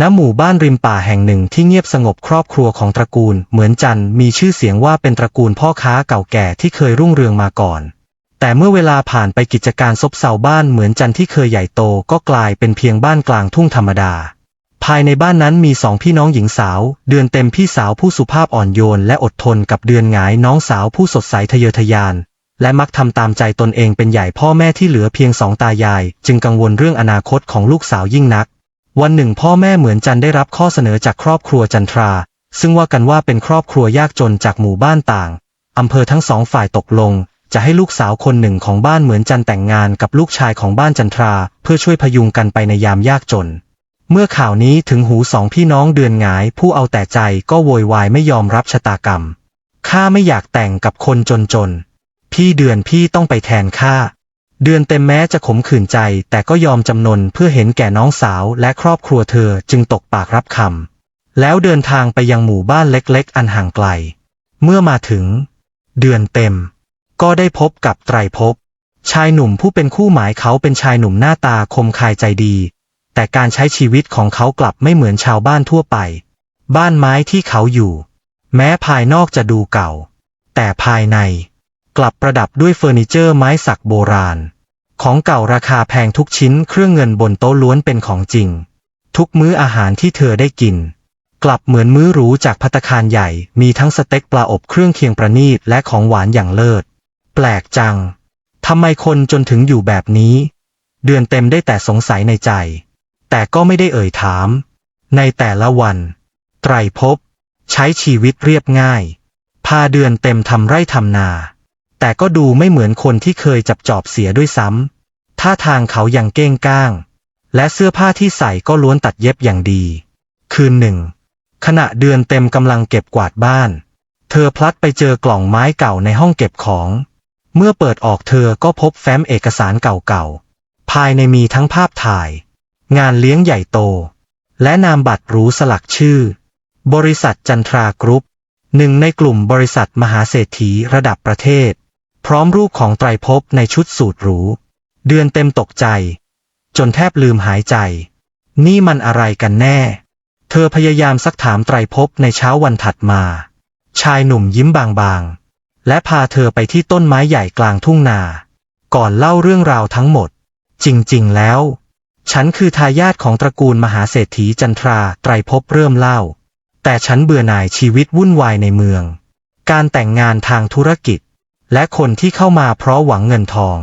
ณหมู่บ้านริมป่าแห่งหนึ่งที่เงียบสงบครอบครัวของตระกูล เหมือนจันมีชื่อเสียงว่าเป็นตระกูลพ่อค้าเก่าแก่ที่เคยรุ่งเรืองมาก่อน แต่เมื่อเวลาผ่านไปกิจการซบเซาบ้านเหมือนจันที่เคยใหญ่โตก็กลายเป็นเพียงบ้านกลางทุ่งธรรมดา ภายในบ้านนั้นมีสองพี่น้องหญิงสาว เดือนเต็มพี่สาวผู้สุภาพอ่อนโยนและอดทนกับเดือนหงายน้องสาวผู้สดใสทะเยอทะยาน และมักทำตามใจตนเองเป็นใหญ่พ่อแม่ที่เหลือเพียงสองตายาย จึงกังวลเรื่องอนาคตของลูกสาวยิ่งนัก วันหนึ่งพ่อแม่เหมือนจันได้รับข้อเสนอจากครอบครัวจันทรา ซึ่งว่ากันว่าเป็นครอบครัวยากจนจากหมู่บ้านต่างอำเภอทั้งสองฝ่ายตกลง จะให้ลูกสาวคนหนึ่งของบ้านเหมือนจันแต่งงานกับลูกชายของบ้านจันทรา เพื่อช่วยพยุงกันไปในยามยากจน เมื่อข่าวนี้ถึงหูสองพี่น้องเดือนหงาย ผู้เอาแต่ใจก็โวยวายไม่ยอมรับชะตากรรมข้าไม่อยากแต่งกับคนจนจนๆพี่เดือนพี่ต้องไปแทนข้า เดือนเต็มแม้จะขมขื่นใจ แต่ก็ยอมจำนนเพื่อเห็นแก่น้องสาวและครอบครัวเธอจึงตกปากรับคำแล้วเดินทางไปยังหมู่บ้านเล็กๆ อันห่างไกล เมื่อมาถึง เดือนเต็ม ก็ได้พบกับไตรภพชายหนุ่มผู้เป็นคู่หมายเขาเป็นชายหนุ่มหน้าตาคมคายใจดี แต่การใช้ชีวิตของเขากลับไม่เหมือนชาวบ้านทั่วไป บ้านไม้ที่เขาอยู่ แม้ภายนอกจะดูเก่า แต่ภายใน กลับประดับด้วยเฟอร์นิเจอร์ไม้สักโบราณ ของเก่าราคาแพงทุกชิ้นเครื่องเงินบนโต๊ะล้วนเป็นของจริง ทุกมื้ออาหารที่เธอได้กิน กลับเหมือนมื้อหรูจากพัตตาคารใหญ่ มีทั้งสเต็กปลาอบเครื่องเคียงประณีตและของหวานอย่างเลิศ แปลกจังทำไมคนจนถึงอยู่แบบนี้ เดือนเต็มได้แต่สงสัยในใจ แต่ก็ไม่ได้เอ่ยถาม ในแต่ละวัน ไตรภพใช้ชีวิตเรียบง่าย พาเดือนเต็มทำไร่ทำนา แต่ก็ดูไม่เหมือนคนที่เคยจับจอบเสียด้วยซ้ำท่าทางเขายังเก้งก้าง และเสื้อผ้าที่ใส่ก็ล้วนตัดเย็บอย่างดี คืนหนึ่ง ขณะเดือนเต็มกำลังเก็บกวาดบ้าน เธอพลัดไปเจอกล่องไม้เก่าในห้องเก็บของ เมื่อเปิดออกเธอก็พบแฟ้มเอกสารเก่าๆ ภายในมีทั้งภาพถ่าย งานเลี้ยงใหญ่โต และนามบัตรรูสลักชื่อ บริษัทจันทรากรุ๊ปหนึ่งในกลุ่มบริษัทมหาเศรษฐีระดับประเทศ พร้อมรูปของไตรภพในชุดสูทหรู เดือนเต็มตกใจ จนแทบลืมหายใจ นี่มันอะไรกันแน่ เธอพยายามซักถามไตรภพในเช้าวันถัดมา ชายหนุ่มยิ้มบางๆ และพาเธอไปที่ต้นไม้ใหญ่กลางทุ่งนา ก่อนเล่าเรื่องราวทั้งหมด จริงๆแล้ว ฉันคือทายาทของตระกูลมหาเศรษฐีจันทราไตรภพเริ่มเล่า แต่ฉันเบื่อหน่ายชีวิตวุ่นวายในเมือง การแต่งงานทางธุรกิจ และคนที่เข้ามาเพราะหวังเงินทอง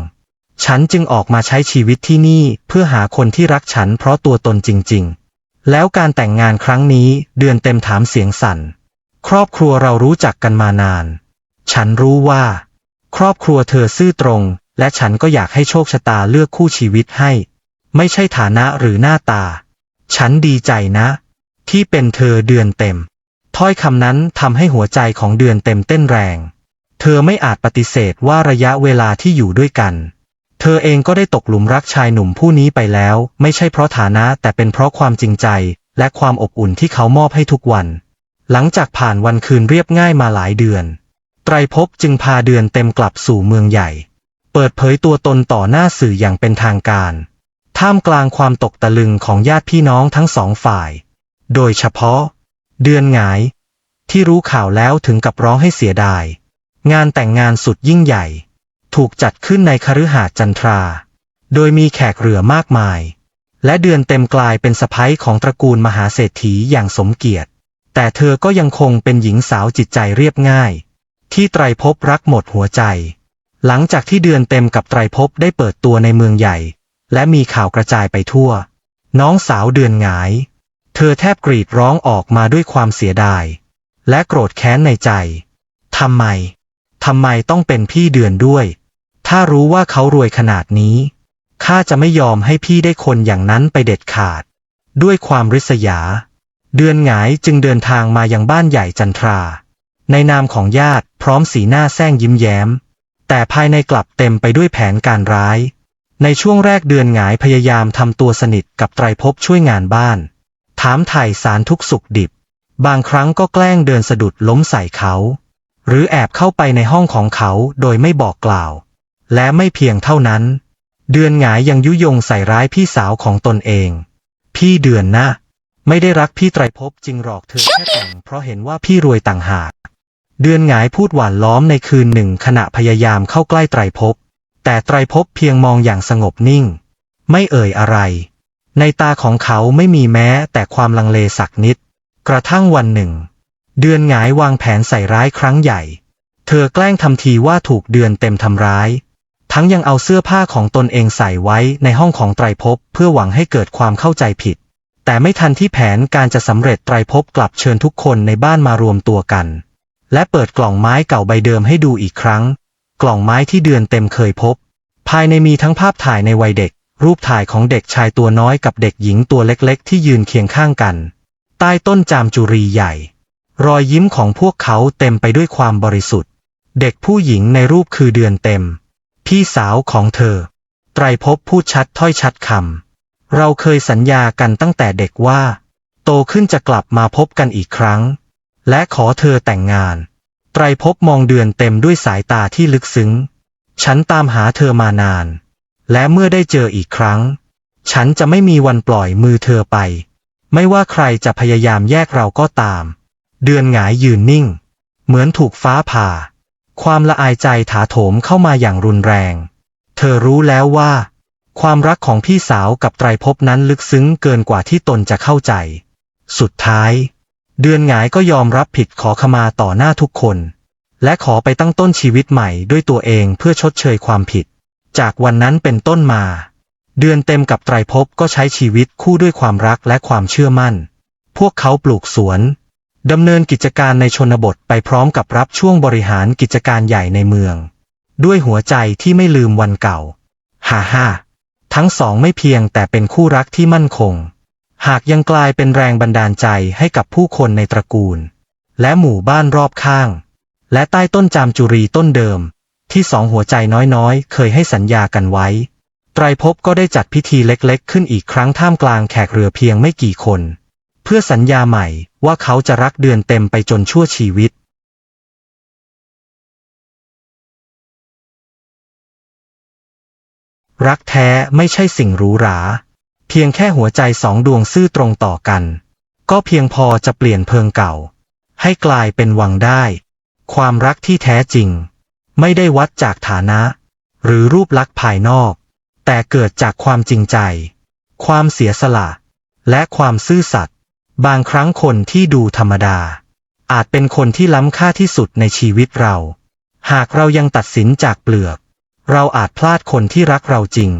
ฉันจึงออกมาใช้ชีวิตที่นี่เพื่อหาคนที่รักฉันเพราะตัวตนจริง ๆ แล้วการแต่งงานครั้งนี้เดือนเต็มถามเสียงสั่น ครอบครัวเรารู้จักกันมานาน ฉันรู้ว่า ครอบครัวเธอซื่อตรง และฉันก็อยากให้โชคชะตาเลือกคู่ชีวิตให้ ไม่ใช่ฐานะหรือหน้าตา ฉันดีใจนะ ที่เป็นเธอเดือนเต็ม ถ้อยคำนั้นทำให้หัวใจของเดือนเต็มเต้นแรง เธอไม่อาจปฏิเสธว่าระยะเวลาที่อยู่ด้วยกัน เธอเองก็ได้ตกหลุมรักชายหนุ่มผู้นี้ไปแล้ว ไม่ใช่เพราะฐานะแต่เป็นเพราะความจริงใจ และความอบอุ่นที่เขามอบให้ทุกวัน หลังจากผ่านวันคืนเรียบง่ายมาหลายเดือน ไตรภพจึงพาเดือนเต็มกลับสู่เมืองใหญ่ เปิดเผยตัวตนต่อหน้าสื่ออย่างเป็นทางการ ท่ามกลางความตกตะลึงของญาติพี่น้องทั้งสองฝ่าย โดยเฉพาะ เดือนหงาย ที่รู้ข่าวแล้วถึงกับร้องให้เสียดาย งานแต่งงานสุดยิ่งใหญ่ ถูกจัดขึ้นในคฤหาสน์จันทรา โดยมีแขกเรือมากมาย และเดือนเต็มกลายเป็นสะพ้ยของตระกูลมหาเศรษฐีอย่างสมเกียรติ แต่เธอก็ยังคงเป็นหญิงสาวจิตใจเรียบง่าย ที่ไตรภพรักหมดหัวใจ หลังจากที่เดือนเต็มกับไตรภพได้เปิดตัวในเมืองใหญ่ และมีข่าวกระจายไปทั่ว น้องสาวเดือนหงาย เธอแทบกรีดร้องออกมาด้วยความเสียดาย และโกรธแค้นในใจทำไม ทำไมต้องเป็นพี่เดือนด้วย ถ้ารู้ว่าเขารวยขนาดนี้ ข้าจะไม่ยอมให้พี่ได้คนอย่างนั้นไปเด็ดขาด ด้วยความริษยา เดือนหงายจึงเดินทางมายังบ้านใหญ่จันทรา ในนามของญาติพร้อมสีหน้าแซงยิ้มแย้ม แต่ภายในกลับเต็มไปด้วยแผนการร้าย ในช่วงแรกเดือนหงายพยายามทำตัวสนิทกับไตรภพช่วยงานบ้าน ถามไถ่สารทุกสุขดิบ บางครั้งก็แกล้งเดินสะดุดล้มใส่เขา หรือแอบเข้าไปในห้องของเขาโดยไม่บอกกล่าว และไม่เพียงเท่านั้น เดือนหงายยังยุยงใส่ร้ายพี่สาวของตนเอง พี่เดือนนะ ไม่ได้รักพี่ไตรภพจริงหรอกเธอแค่แต่งเพราะเห็นว่าพี่รวยต่างหาก เดือนหงายพูดหวานล้อมในคืนหนึ่งขณะพยายามเข้าใกล้ไตรภพแต่ไตรภพเพียงมองอย่างสงบนิ่ง ไม่เอ่ยอะไร ในตาของเขาไม่มีแม้แต่ความลังเลสักนิด กระทั่งวันหนึ่ง เดือนหงายวางแผนใส่ร้ายครั้งใหญ่ เธอแกล้งทำทีว่าถูกเดือนเต็มทำร้าย ทั้งยังเอาเสื้อผ้าของตนเองใส่ไว้ในห้องของไตรภพเพื่อหวังให้เกิดความเข้าใจผิด แต่ไม่ทันที่แผนการจะสำเร็จไตรภพกลับเชิญทุกคนในบ้านมารวมตัวกัน และเปิดกล่องไม้เก่าใบเดิมให้ดูอีกครั้ง กล่องไม้ที่เดือนเต็มเคยพบ ภายในมีทั้งภาพถ่ายในวัยเด็ก รูปถ่ายของเด็กชายตัวน้อยกับเด็กหญิงตัวเล็กๆ ที่ยืนเคียงข้างกัน ใต้ต้นจามจุรีใหญ่ รอยยิ้มของพวกเขาเต็มไปด้วยความบริสุทธิ์ เด็กผู้หญิงในรูปคือเดือนเต็ม พี่สาวของเธอ ไตรภพพูดชัดถ้อยชัดคำ เราเคยสัญญากันตั้งแต่เด็กว่า โตขึ้นจะกลับมาพบกันอีกครั้ง และขอเธอแต่งงาน ไตรภพมองเดือนเต็มด้วยสายตาที่ลึกซึ้ง ฉันตามหาเธอมานาน และเมื่อได้เจออีกครั้ง ฉันจะไม่มีวันปล่อยมือเธอไป ไม่ว่าใครจะพยายามแยกเราก็ตาม เดือนหงายยืนนิ่ง เหมือนถูกฟ้าผ่า ความละอายใจถาโถมเข้ามาอย่างรุนแรง เธอรู้แล้วว่า ความรักของพี่สาวกับไตรภพนั้นลึกซึ้งเกินกว่าที่ตนจะเข้าใจ สุดท้าย เดือนหงายก็ยอมรับผิดขอขมาต่อหน้าทุกคน และขอไปตั้งต้นชีวิตใหม่ด้วยตัวเองเพื่อชดเชยความผิด จากวันนั้นเป็นต้นมา เดือนเต็มกับไตรภพก็ใช้ชีวิตคู่ด้วยความรักและความเชื่อมั่น พวกเขาปลูกสวน ดำเนินกิจการในชนบทไปพร้อมกับรับช่วงบริหารกิจการใหญ่ในเมือง ด้วยหัวใจที่ไม่ลืมวันเก่า ฮ่าฮ่าทั้งสองไม่เพียงแต่เป็นคู่รักที่มั่นคง หากยังกลายเป็นแรงบันดาลใจให้กับผู้คนในตระกูล และหมู่บ้านรอบข้าง และใต้ต้นจามจุรีต้นเดิม ที่สองหัวใจน้อยๆ เคยให้สัญญากันไว้ ไตรภพก็ได้จัดพิธีเล็กๆ ขึ้นอีกครั้งท่ามกลางแขกเรือเพียงไม่กี่คน เพื่อสัญญาใหม่ว่าเขาจะรักเดือนเต็มไปจนชั่วชีวิตรักแท้ไม่ใช่สิ่งหรูหรา เพียงแค่หัวใจสองดวงซื่อตรงต่อกัน ก็เพียงพอจะเปลี่ยนเพิงเก่า ให้กลายเป็นวังได้ ความรักที่แท้จริง ไม่ได้วัดจากฐานะ หรือรูปลักษณ์ภายนอก แต่เกิดจากความจริงใจ ความเสียสละ และความซื่อสัตย์ บางครั้งคนที่ดูธรรมดา อาจเป็นคนที่ล้ำค่าที่สุดในชีวิตเรา หากเรายังตัดสินจากเปลือก เราอาจพลาดคนที่รักเราจริง